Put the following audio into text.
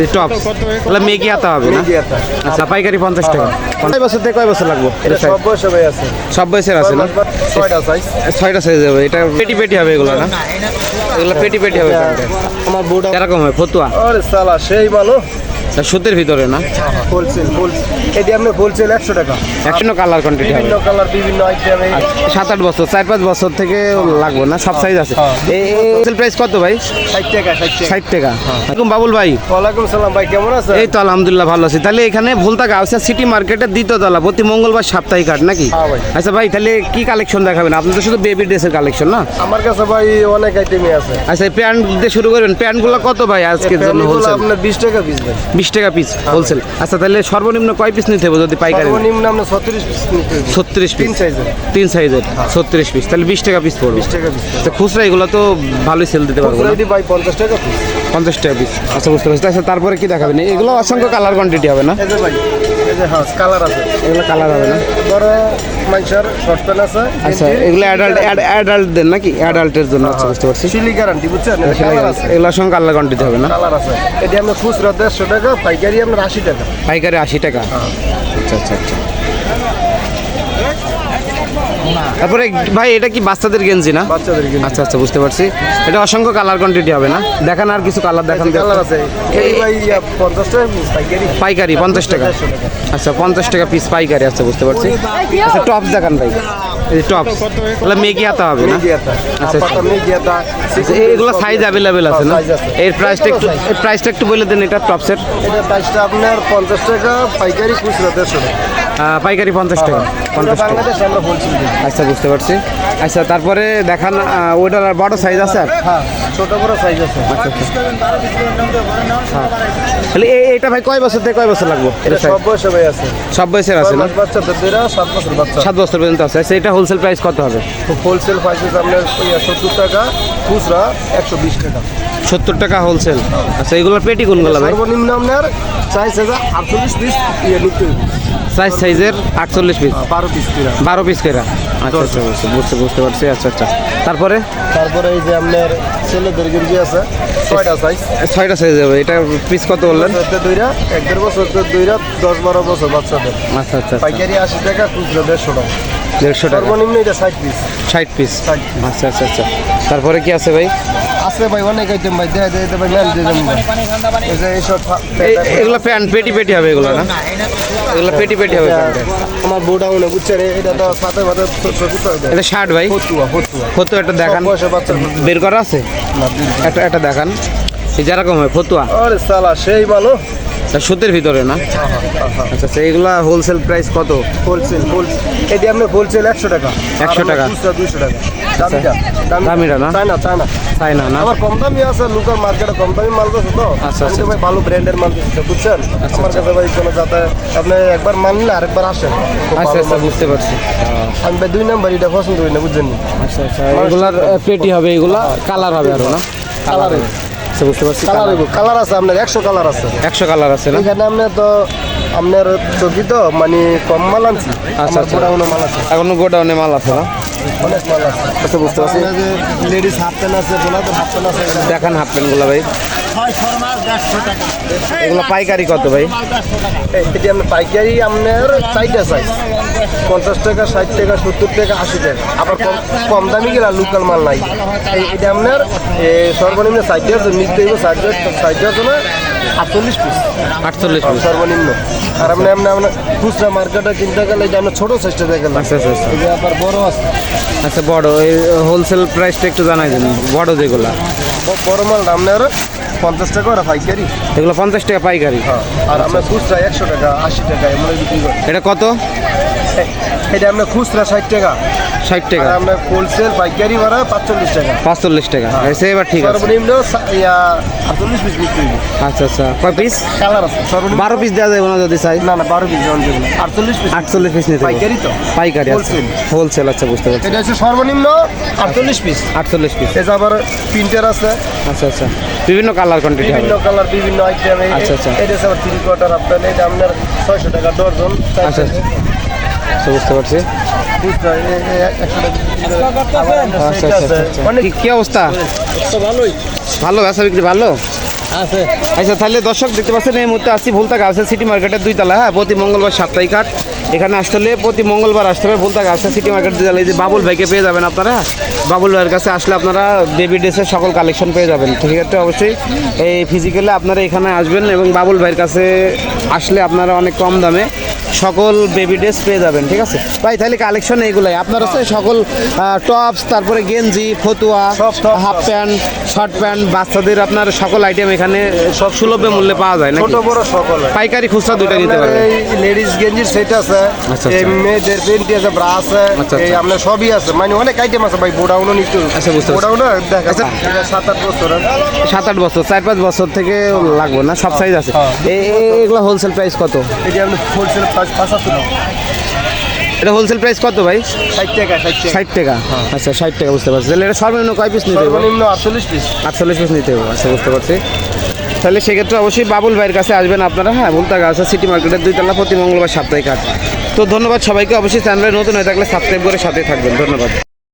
এই টপ তাহলে মেগি হাতা হবে না? আচ্ছা পাইকারি পঞ্চাশ টাকা। কয় বছর থেকে কয় বছর লাগবে? এটা সব বয়সে আছে। সব বয়সের আছে না? ছয়টা সাইজ ছয়টা সাইজ হবে। এটা পেটি পেটি হবে এগুলো না? এগুলো পেটি পেটি হবে আমার বুট এরকম হয় ফতুয়া? আরে সালা সেই ভালো। সুতের ভিতরে না? হোলসেল হোলসেল এটি আপনার হোলসেল একশো টাকা। একশো কালার কোয়ান্টিটি বিভিন্ন কালার বিভিন্ন আইটেম সাত আট বছর চার পাঁচ বছর থেকে লাগবে না? সব সাইজ আছে। এই প্রাইস কত ভাই? ষাট টাকা ষাট টাকা। এরকম বাবুল ভাই। ওয়ালাইকুম সালাম ভাই কেমন আছে এই তো আলহামদুলিল্লাহ ভালো আছি। তাহলে এখানে ভুলতা গাউসা সিটি মার্কেটের দ্বিতীয় তলা প্রতি মঙ্গলবার সাপ্তাহিক হাট নাকি? হ্যাঁ আচ্ছা ভাই তাহলে কি কালেকশন দেখাবেন? আপনি তো শুধু বেবি ড্রেসের কালেকশন না? আমার কাছে ভাই অনেক আইটেমই আছে। আচ্ছা প্যান্ট দিয়ে শুরু করবেন। প্যান্টগুলো কত ভাই আজকের জন্য হোলসেল আপনার বিশ টাকা পিস ভাই। বিশ টাকা পিস হোলসেল আচ্ছা তাহলে সর্বনিম্ন কয় পিস নিতে হবে যদি পাইকারি? সর্বনিম্ন আমরা ছত্রিশ পিস নিতে হবে। ছত্রিশ পিস তিন সাইজের তিন সাইজের ছত্রিশ পিস তাহলে বিশ টাকা পিস পড়বে। বিশ টাকা পিস তা খুচরা এগুলো তো ভালোই সেল দিতে পারব যদি পাই পঞ্চাশ টাকা পিস পঞ্চাশ টাকা পিস আচ্ছা বুঝতে পারছি। আচ্ছা তারপরে কি দেখাবেন? এগুলো অসংখ্য কালার কোয়ান্টিটি হবে না? ভাই যে হ্যাঁ কালার আছে। এগুলো কালার হবে না? বড় মানুষের শর্ট প্যান্ট আছে আচ্ছা এগুলো অ্যাডাল্ট অ্যাডাল্ট দেন নাকি? অ্যাডাল্টের জন্য আচ্ছা বুঝতে পারছি। সিলি গ্যারান্টি বুঝছেন? এগুলোর সঙ্গে কালার কোয়ান্টিটি হবে না? কালার আছে। এটি আমরা খুচরা দেড়শো টাকা পাইকারি আমরা আশি টাকা। পাইকারি আশি টাকা? আচ্ছা আচ্ছা আচ্ছা। তারপরে ভাই এটা কি বাচ্চাদের গেঞ্জি না? বাচ্চাদের গেঞ্জি। আচ্ছা আচ্ছা বুঝতে পারছি। এটা অসংখ্য কালার কোয়ান্টিটি হবে না? দেখান আর কিছু কালার দেখান কালার আছে। এই ভাই ইয়া, পঞ্চাশ টাকা পাইকারি। পাইকারি পঞ্চাশ টাকা। আচ্ছা পঞ্চাশ টাকা পিস পাইকারি আচ্ছা বুঝতে পারছি। আচ্ছা টপস দেখান ভাই। টপস হবে না? আচ্ছা, আচ্ছা, এগুলো সাইজ অ্যাভেলেবেল আছে না? এর প্রাইসটা একটু এর প্রাইসটা একটু বলে দেন এটা টপসের এটা প্রাইসটা আপনার পঞ্চাশ টাকা পাইকারি খুচরা দেড়শো পাইকারি পঞ্চাশ টাকা। পঞ্চাশ আমরা হোলসেল দিই। আচ্ছা বুঝতে পারছি। আচ্ছা তারপরে দেখান ওইটার বড় সাইজ আছে আর? হ্যাঁ ছোট বড় সাইজ আছে। আচ্ছা আচ্ছা। তাহলে এইটা ভাই কয় বছর থেকে কয় বছর লাগবে? এটা সব বয়সে আছে। সব বয়সের আছে না? সাত বছর সাত বছর পর্যন্ত আছে। আচ্ছা এটা হোলসেল প্রাইস কত হবে? হোলসেল প্রাইসেস আপনার ওই সত্তর টাকা খুচরা একশো বিশ টাকা। সত্তর টাকা হোলসেল আচ্ছা এগুলোর পেটি কোনগুলো ভাই? সর্বনিম্ন আপনার সাইজ আছে আটচল্লিশ পিস ইয়ে নিতে সাইজ সাইজের আটচল্লিশ পিস বারো পিস কিনা বারো পিস কেরা। আচ্ছা আচ্ছা বুঝতে বুঝতে বুঝতে পারছি। আচ্ছা আচ্ছা। তারপরে? তারপরে এই যে আপনার ছেলেদের গেঞ্জি আছে ছয়টা সাইজ ছয়টা সাইজ হবে। এটা পিস কত বললেন? দুইটা এক দেড় বছর দুইটা দশ বারো বছর বাচ্চাদের। আচ্ছা আচ্ছা আচ্ছা। পাইকারি আশি টাকা খুচরা দেড়শো টাকা। দেড়শো টাকা। সর্বনিম্ন এটা ষাট পিস ষাট পিস আচ্ছা আচ্ছা আচ্ছা। তারপরে কি আছে ভাই? আছে ভাই অনেক আইটেম ভাই। দেয় দেয় ভাই মেল দিয়ে দেবেন এগুলো প্যান্ট পেটি পেটি হবে এগুলো না? এগুলো পেটি পেটি হবে। আমার বোটা মনে বুঝছেন? এটা তো সাথে সাথে ছবি তো এটা শার্ট ভাই? ফতুয়া ফতুয়া। ফতো একটা দেখান। বের করা আছে? একটা একটা দেখান। এই যেরকম হয় ফতুয়া। আরে সালা সেই ভালো। তা সুতের ভিতরে না? আচ্ছা আচ্ছা এইগুলা হোলসেল প্রাইস কত? হোলসেল হোলসেল এটি আপনার হোলসেল একশো টাকা। 100 টাকা। দুইশো টাকা। দামিটা দামিটা। না? চায় না? চায় না না না? আমার কম দামি আছে লোকাল মার্কেটে কম দামি মাল বেছে তো। আচ্ছা, আচ্ছা। ভাই ভালো ব্র্যান্ডের মাল বুঝছেন? আমার কাছে ভাই কোনো যাতে আপনি একবার মাল নিলে আরেকবার আসেন। আচ্ছা আচ্ছা বুঝতে পারছি। আমি ভাই দুই নাম্বার এটা পছন্দ করি না বুঝছেন নি? আচ্ছা আচ্ছা। এগুলার পেটি হবে এগুলা কালার হবে আরও না? কালার আচ্ছা বুঝতে পারছি। কালার কালার আছে আপনার একশো কালার আছে। একশো কালার আছে না? এখানে আপনার তো আপনার চকি তো মানে কম মাল আনছি। আচ্ছা, আচ্ছা। পুরানো মাল আছে। এখনও গোডাউনে মাল আছে না? অনেক মাল আছে। আচ্ছা বুঝতে পারছি। লেডিস হাফ প্যান্ট আছে বোনাদের হাফ প্যান্ট আছে দেখান হাফ প্যান্টগুলো ভাই। এগুলো পাইকারি কত ভাই? এটি আপনার পাইকারি আপনার চারটা সাইজ পঞ্চাশ টাকা ষাট টাকা সত্তর টাকা আশি টাকা। আবার কম কম দামি গেলে লোকাল মাল নাই। এটা আপনার সর্বনিম্ন ষাট টাকা নিতে হইব ষাট টাকা ষাট টাকা আটচল্লিশ পিস আটচল্লিশ সর্বনিম্ন। আর আপনি আমরা আপনার খুচরা মার্কেটে কিনতে গেলে এটা আপনার ছোটো সাইজটা দেখলাম আচ্ছা আচ্ছা আচ্ছা। যে আবার বড় আছে। আচ্ছা বড় এই হোলসেল প্রাইসটা একটু জানাই দিন বড় যেগুলো। বড় মাল আপনার পঞ্চাশ টাকা আর পাইকারি। এগুলো পঞ্চাশ টাকা পাইকারি। হ্যাঁ আর আমরা খুচরা একশো টাকা আশি টাকা এমন বিক্রি করি। এটা কত? এটা আমরা খুচরা ষাট টাকা। ষাট টাকা। আমরা হোলসেল পাইকারি ভাড়া পাঁচচল্লিশ টাকা। পাঁচচল্লিশ টাকা। এসে এবার ঠিক আছে। সর্বনিম্ন আটচল্লিশ পিস বিক্রি আচ্ছা আচ্ছা। কয় পিস কালার আছে। সর্বনিম্ন বারো পিস দেওয়া যাবে না যদি চাই? না না বারো পিস আটচল্লিশ পিস আটচল্লিশ পিস নিতে পাইকারি তো। পাইকারি আচ্ছা। Wholesale। হোলসেল আচ্ছা বুঝতে পারছি। এটা হচ্ছে সর্বনিম্ন আটচল্লিশ পিস আটচল্লিশ পিস এটা আবার প্রিন্টার আছে। আচ্ছা আচ্ছা। বিভিন্ন কালার কোয়ান্টিটি বিভিন্ন কালার বিভিন্ন আইটেম আচ্ছা, আচ্ছা। এটা আবার থ্রি কোয়ার্টার আপনার এটা আপনার ছয়শো টাকা ডজন আচ্ছা, আচ্ছা। আচ্ছা বুঝতে পারছি। আচ্ছা আচ্ছা। আচ্ছা কি- অবস্থা? ভালোই। ভালো ব্যবসা বিক্রি ভালো? আচ্ছা তাহলে দর্শক দেখতে পাচ্ছেন এই মুহূর্তে আসছি ভুলতা গার্লসের সিটি মার্কেটের দুই তলা হ্যাঁ প্রতি মঙ্গলবার সাপ্তাহিক হাট। এখানে আসতে হলে প্রতি মঙ্গলবার আসতে হবে ভুলতা গার্লসের সিটি মার্কেট দুই তলা এই যে বাবুল ভাইকে পেয়ে যাবেন আপনারা। বাবুল ভাইয়ের কাছে আসলে আপনারা বেবি ড্রেসের সকল কালেকশন পেয়ে যাবেন। ঠিক আছে অবশ্যই। এই ফিজিক্যালি আপনারা এখানে আসবেন এবং বাবুল ভাইয়ের কাছে আসলে আপনারা অনেক কম দামে সকল বেবি ড্রেস পেয়ে যাবেন ঠিক আছে? ভাই তাহলে কালেকশন এইগুলাই। আপনার হচ্ছে সকল টপস তারপরে গেঞ্জি ফতুয়া হাফ প্যান্ট শর্ট প্যান্ট বাচ্চাদের আপনার সকল আইটেম এখানে সব সুলভে মূল্যে পাওয়া যায় না ছোট বড় সকল পাইকারি খুচরা দুইটা নিতে পারবেন এই লেডিস গেঞ্জির সেট আছে আচ্ছা, এই আচ্ছা। মেয়েদের পেন্টি আছে ব্রা আছে আচ্ছা, এই। আপনার সবই আছে মানে অনেক আইটেম আছে ভাই বোডাউনও নিতে আচ্ছা, বুঝতে। বোডাউনও দেখ। এটা সাত আট বছর সাত আট বছর চার পাঁচ বছর থেকে লাগবে না সব সাইজ আছে হ্যাঁ। এ- এ- এগুলো হোলসেল প্রাইস কত এই যে হোলসেল পাঁচাত্তর এটা হোলসেল প্রাইস কত ভাই? ষাট টাকা ষাট টাকা। টাকা? আচ্ছা ষাট টাকা বুঝতে পারছি। তাহলে এটা সর্বনিম্ন কয় পিস নিতে হবে? সর্বনিম্ন আটচল্লিশ পিস আটচল্লিশ পিস নিতে হবে আচ্ছা বুঝতে পারছি। তাহলে সেক্ষেত্রে অবশ্যই বাবুল ভাইয়ের কাছে আসবেন আপনারা হ্যাঁ ভুলতা গাছা সিটি মার্কেটের দুইতলা প্রতি মঙ্গলবার সাপ্তাহিক হাট। তো ধন্যবাদ সবাইকে অবশ্যই চ্যানেলে নতুন হয়ে থাকলে সাবস্ক্রাইব করে সাথে থাকবেন। ধন্যবাদ।